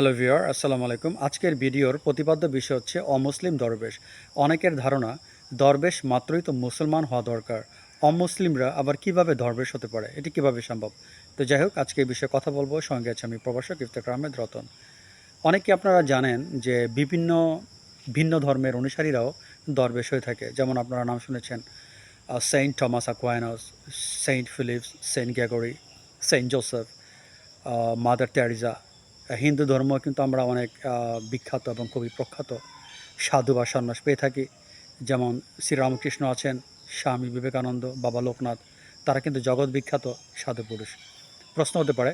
Hello viewer আসসালামু আলাইকুম। আজকের ভিডিওর প্রতিপাদ্য বিষয় হচ্ছে অমুসলিম দরবেশ। অনেকের ধারণা, দরবেশ মাত্রই তো মুসলমান হওয়া দরকার। অমুসলিমরা আবার কীভাবে দরবেশ হতে পারে? এটি কীভাবে সম্ভব? তো যাই হোক, আজকে এই বিষয়ে কথা বলব। সঙ্গে আছে আমি প্রভাষক ইফতেখার আহমেদ রতন। অনেকে আপনারা জানেন যে বিভিন্ন, ভিন্ন ধর্মের অনুসারীরাও দরবেশ হয়ে থাকে। যেমন আপনারা নাম শুনেছেন Saint Thomas Aquinas Saint Philips, Saint Gregory Saint Joseph Mother Teresa Hindu ধর্ম কিন্তু আমরা অনেক বিখ্যাত এবং খুবই প্রখ্যাত সাধু বা সন্ন্যাস পেয়ে থাকি। যেমন শ্রীরামকৃষ্ণ আছেন, স্বামী বিবেকানন্দ, বাবা লোকনাথ, তারা কিন্তু জগৎ বিখ্যাত সাধু পুরুষ। প্রশ্ন হতে পারে,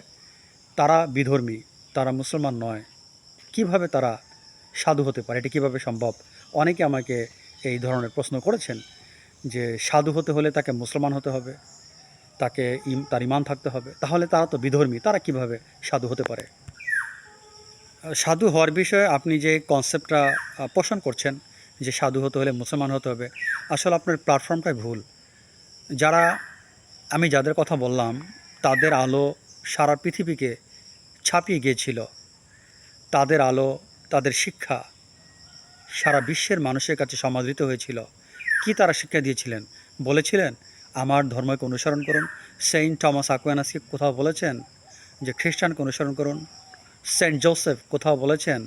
তারা বিধর্মী, তারা মুসলমান নয়, কীভাবে তারা সাধু হতে পারে? এটি কীভাবে সম্ভব? অনেকে আমাকে এই ধরনের প্রশ্ন করেছেন যে সাধু হতে হলে তাকে মুসলমান হতে হবে, তাকে তার ইমান থাকতে হবে। তাহলে তারা তো বিধর্মী, তারা কীভাবে সাধু হতে পারে? সাধু হওয়ার বিষয়ে আপনি যে কনসেপ্টটা পোষণ করছেন, যে সাধু হতে হলে মুসলমান হতে হবে, আসলে আপনার প্ল্যাটফর্মটাই ভুল। যারা, আমি যাদের কথা বললাম, তাদের আলো সারা পৃথিবীকে ছাপিয়ে গিয়েছিল। তাদের আলো, তাদের শিক্ষা সারা বিশ্বের মানুষের কাছে সমাদৃত হয়েছিল। কি তারা শিক্ষা দিয়েছিলেন? বলেছিলেন, আমার ধর্মকে অনুসরণ করুন। সেন্ট টমাস আকুয়ানাসকে কোথাও বলেছেন যে, খ্রিস্টানকে অনুসরণ করুন। সেন্ট জোসেফ কোথাও বলেছেন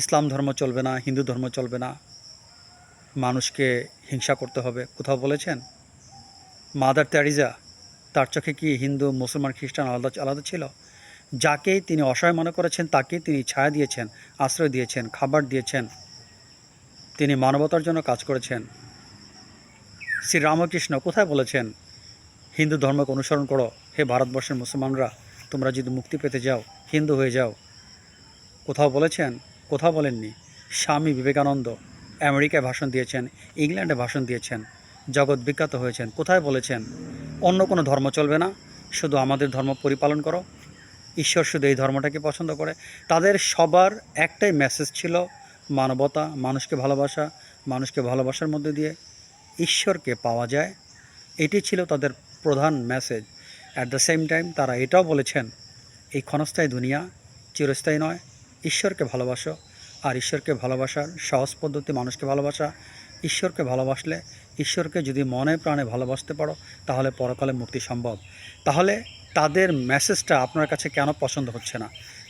ইসলাম ধর্ম চলবে না, হিন্দু ধর্ম চলবে না, মানুষকে হিংসা করতে হবে, কোথাও বলেছেন? মাদার তেরিজা তার চোখে কি হিন্দু, মুসলমান, খ্রিস্টান আলাদা আলাদা ছিল? যাকেই তিনি অসহায় মনে করেছেন তাকেই তিনি ছায়া দিয়েছেন, আশ্রয় দিয়েছেন, খাবার দিয়েছেন, তিনি মানবতার জন্য কাজ করেছেন। শ্রী রামকৃষ্ণ কোথায় বলেছেন, হিন্দু ধর্মকে অনুসরণ করো, হে ভারতবর্ষের মুসলমানরা, তোমরা যদি মুক্তি পেতে যাও হিন্দু হয়ে যাও। কোথাও বলেছেন, কোথাও বলেননি। স্বামী বিবেকানন্দ আমেরিকায় ভাষণ দিয়েছেন, ইংল্যান্ডে ভাষণ দিয়েছেন, জগৎ বিখ্যাত হয়েছেন, কোথায় বলেছেন? অন্য কোনো ধর্ম চলবে না। শুধু আমাদের ধর্ম পরিপালন করো। ঈশ্বর শুধু এই ধর্মটাকে পছন্দ করে। তাদের সবার একটাই মেসেজ ছিল, মানবতা, মানুষকে ভালোবাসা, মানুষকে ভালোবাসার মধ্যে দিয়ে ঈশ্বরকে পাওয়া যায়। এটি ছিল তাদের প্রধান message at the same time তারা এটাও বলেছেন এই ক্ষণস্থায়ী দুনিয়া চিরস্থায়ী নয়। ঈশ্বরকে ভালোবাসো আর ঈশ্বরকে ভালোবাসার সহজ পদ্ধতি মানুষকে ভালোবাসা। ঈশ্বরকে ভালোবাসলে ঈশ্বরকে যদি মনে প্রাণে ভালোবাসতে পারো, তাহলে পরকালে মুক্তি সম্ভব। তাহলে তাদের মেসেজটা আপনার কাছে কেন পছন্দ হচ্ছে না?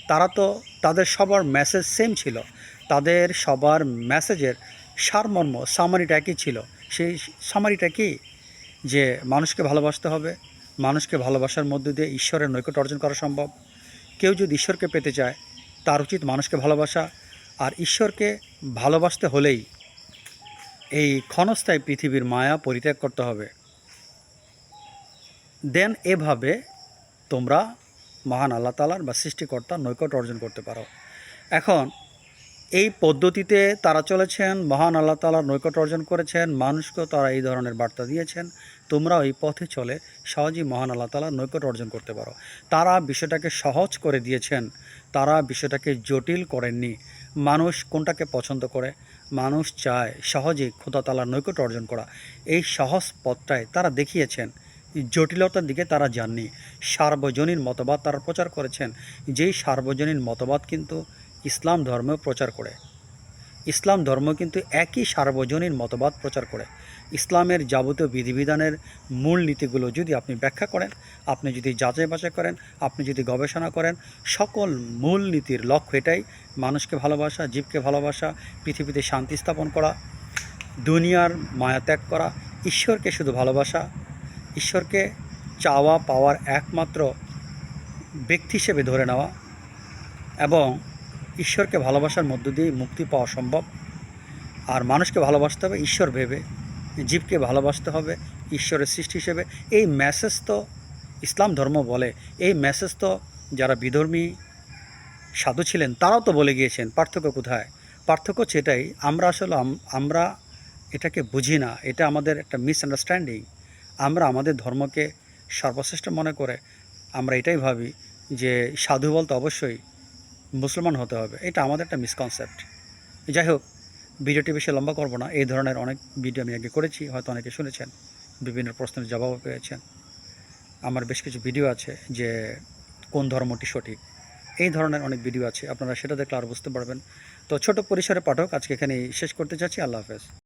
তারা তো তাদের সবার মেসেজ সেম ছিল। তাদের সবার মেসেজের সারমর্ম সামারিটা একই ছিল। সেই সামারিটা কি? যে মানুষকে ভালোবাসতে হবে, মানুষকে ভালোবাসার মধ্যে দিয়ে ঈশ্বরের নৈকট্য অর্জন করা সম্ভব। কেউ যদি ঈশ্বরকে পেতে চায়, তার উচিত মানুষকে ভালোবাসা। আর ঈশ্বরকে ভালোবাসতে হলেই এই ক্ষণস্থায়ী পৃথিবীর মায়া পরিত্যাগ করতে হবে। দেন এভাবে তোমরা মহান আল্লাহ তালার বা সৃষ্টিকর্তার নৈকট অর্জন করতে পারো। এখন এই পদ্ধতিতে তারা চলেছেন, মহান আল্লাহ তালার নৈকট্য অর্জন করেছেন, মানুষকেও তারা এই ধরনের বার্তা দিয়েছেন, তোমরাও এই পথে চলে সহজেই মহান আল্লাহ তালার নৈকট্য অর্জন করতে পারো। তারা বিষয়টাকে সহজ করে দিয়েছেন, তারা বিষয়টাকে জটিল করেননি। মানুষ কোনটাকে পছন্দ করে? মানুষ চায় সহজেই খোদা তালার নৈকট্য অর্জন করা। এই সহজ পথটায় তারা দেখিয়েছেন, জটিলতার দিকে তারা যাননি। সার্বজনীন মতবাদ তারা প্রচার করেছেন। যেই সার্বজনীন মতবাদ কিন্তু ইসলাম ধর্ম প্রচার করে। ইসলাম ধর্ম কিন্তু একই সার্বজনীন মতবাদ প্রচার করে। ইসলামের যাবতীয় বিধিবিধানের মূল নীতিগুলো যদি আপনি ব্যাখ্যা করেন, আপনি যদি যাচাই বাছাই করেন, আপনি যদি গবেষণা করেন, সকল মূল নীতির লক্ষ্য এটাই, মানুষকে ভালোবাসা, জীবকে ভালোবাসা, পৃথিবীতে শান্তি স্থাপন করা, দুনিয়ার মায়া ত্যাগ করা, ঈশ্বরকে শুধু ভালোবাসা, ঈশ্বরকে চাওয়া পাওয়ার একমাত্র ব্যক্তি হিসেবে ধরে নেওয়া এবং ঈশ্বরকে ভালোবাসার মধ্য দিয়ে মুক্তি পাওয়া সম্ভব। আর মানুষকে ভালোবাসতে হবে, ঈশ্বর ভেবে। জীবকে ভালোবাসতে হবে, ঈশ্বরের সৃষ্টি হিসেবে। এই মেসেজ তো ইসলাম ধর্ম বলে। এই মেসেজ তো যারা বিধর্মী, সাধু ছিলেন, তারাও তো বলে গিয়েছেন, পার্থক্য কোথায়? পার্থক্য এটাই, আমরা আসলে আমরা এটাকে বুঝি না, এটা আমাদের একটা মিসআন্ডারস্ট্যান্ডিং আমরা আমাদের ধর্মকে সর্বশ্রেষ্ঠ মনে করে, আমরা এটাই ভাবি যে সাধু বলতে অবশ্যই মুসলমান হতে হবে। এটা আমাদের একটা মিসকনসেপ্ট যাই হোক, ভিডিওটি বেশি লম্বা করব না। এই ধরনের অনেক ভিডিও আমি আগে করেছি, হয়তো অনেকে শুনেছেন। বিভিন্ন প্রশ্নের জবাবও পেয়েছেন। আমার বেশ কিছু ভিডিও আছে যে কোন ধর্মটি সঠিক। এই ধরনের অনেক ভিডিও আছে, আপনারা সেটা দেখলে আরও বুঝতে পারবেন। তো ছোট পরিসরে পাঠক, আজকে এখানেই শেষ করতে চাচ্ছি। আল্লাহ হাফেজ।